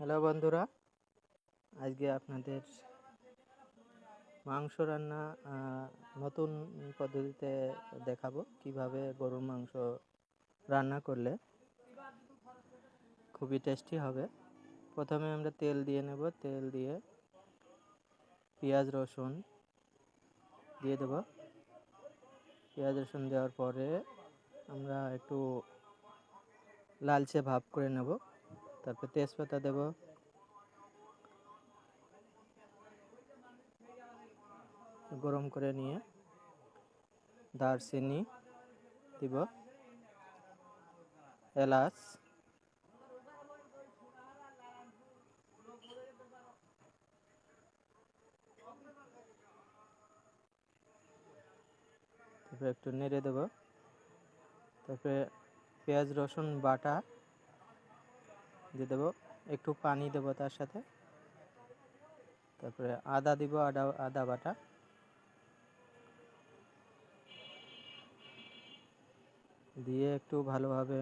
Hello বন্ধুরা, আজকে আপনাদের মাংস রান্না নতুন পদ্ধতিতে দেখাবো কীভাবে গরুর মাংস রান্না করলে খুবই টেস্টি হবে। প্রথমে আমরা তেল দিয়ে নেব, তেল দিয়ে পেঁয়াজ, রসুন দিয়ে দেব। পেঁয়াজ, রসুন দেওয়ার পরে আমরা একটু লালচে ভাব করে নেব। তারপর তেজপাতা দেব। গরম করে নিয়ে দারচিনি দিব। এলাচ। তারপরে একটু নেড়ে দেব। তারপরে পেঁয়াজ, রসুন, বাটা। দিয়ে দেবো, একটু পানি দেবো তার সাথে। তারপরে আদা দিব, আদা আদা বাটা। দিয়ে একটু ভালোভাবে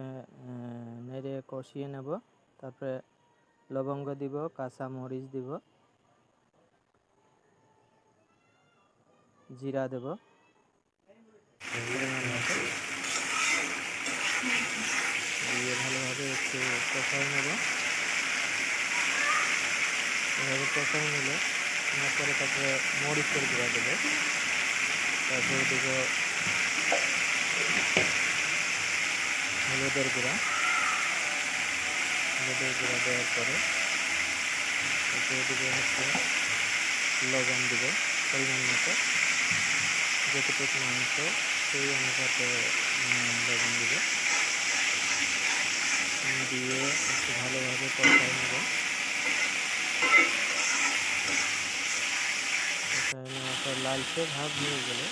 নেড়ে কষিয়ে নেব। তারপরে লবঙ্গ দিব, কাঁচা মরিচ দিব। জিরা দেব পরিমাণ মতো। দিয়ে ভালোভাবে একটু কষাই নেব এভাবে কষাই নিলে নেওয়ার পরে তারপরে মরিচের গুঁড়া দেবো। তারপরে দেব হলুদের গুঁড়া হলুদের গুঁড়া দেওয়ার পরে তারপরে দেবো হচ্ছে লবণ দেব পরিমাণ মতো। যতটুকু মাংস সেই অনুপাতে উম, লবণ দেবো দিয়ে একটু ভালোভাবে কষাই নেব। কষাই নেওয়ার পর লালচে ভাব নিয়ে গেলে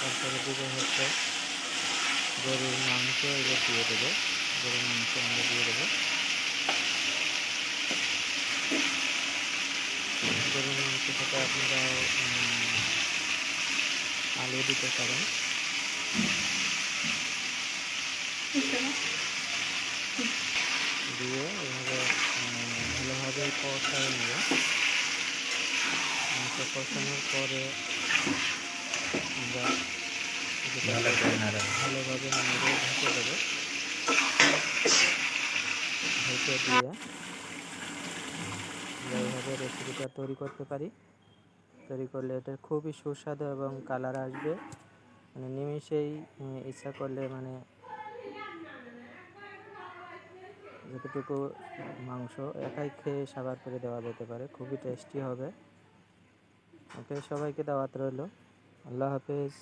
তারপরে দেবো হচ্ছে গরুর মাংস, এগুলো দিয়ে দেবো। গরুর মাংস আমরা দিয়ে দেবো। গরুর মাংস সাথে আপনারা আলু দিতে পারেন। দিয়ে এভাবে ভালোভাবে কষায় নেব মাংস কষানোর পরে আমরা ভালোভাবে ঢেকে দেবো। ঢেকে দিয়ে এইভাবে রেসিপিটা তৈরি করতে পারি। তৈরি করলে এটা খুবই সুস্বাদু এবং কালার আসবে। মানে নিমিষেই ইচ্ছা করলে মানে যতটুকু মাংস একাই খেয়ে সাবার করে দেওয়া যেতে পারে, খুবই টেস্টি হবে। ওকে সবাইকে দাওয়াত রইল। আল্লাহ হাফেজ।